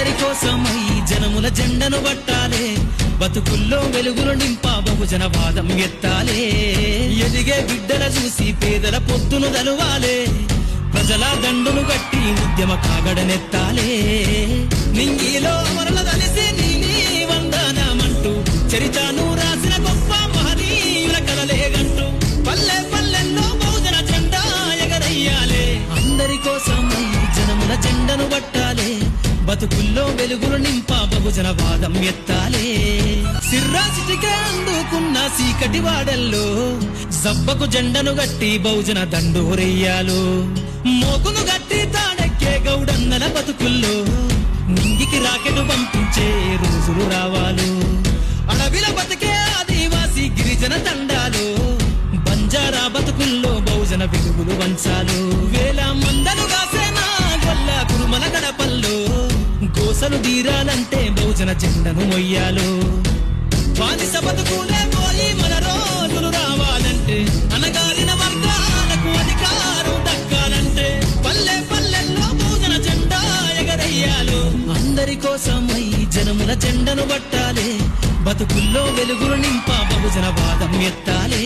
అందరి కోసమై జనముల జెండను పట్టాలే. బతుకుల్లో వెలుగులు నింపా బహుజన వాదం ఎత్తాలే. ఎదిగే బిడ్డల చూసి పేదల పొత్తును దలువాలే ప్రజల దండును కట్టి ఉద్యమ కాగడనెత్తాలే. నింగిలో అమరుల కలిసి నీలి వందనమంటూ చరితను రాసిన గొప్ప మహనీయుల కలలేగంటూ పల్లె పల్లెల్లో బహుజన జెండా ఎగరయ్యాలే. అందరి కోసం జనముల జెండను పట్టాలే. బతుకుల్లో వెలుగులు నింప బహుజన వాదం ఎత్తాలే. సిర్రాసిటికే అందుకున్న సీకటి వాడల్లో జబ్బకు జెండను గట్టి బహుజన దండోరెయ్యాలు. మోకును గట్టి తాడెక్కే గౌడన్నల బతుకుల్లో నింగికి రాకెట్ పంపించే రోజులు రావాలు. అడవిల బతికే ఆదివాసి గిరిజన తండాలు బంజారా బతుకుల్లో బహుజన వెలుగులు వంచాలు. అసలు తీరాలంటే బహుజన జెండను మొయ్యాలు. బానిస బతుకులే పోయి మన రోజులు రావాలంటే అనగారిన వర్గాలకు అధికారం దక్కాలంటే పల్లె పల్లెల్లో భోజన జెండా ఎగరయ్యాలు. అందరి కోసమై జనముల జెండను పట్టాలే బతుకుల్లో వెలుగులు నింప బహుజన వాదం ఎత్తాలే.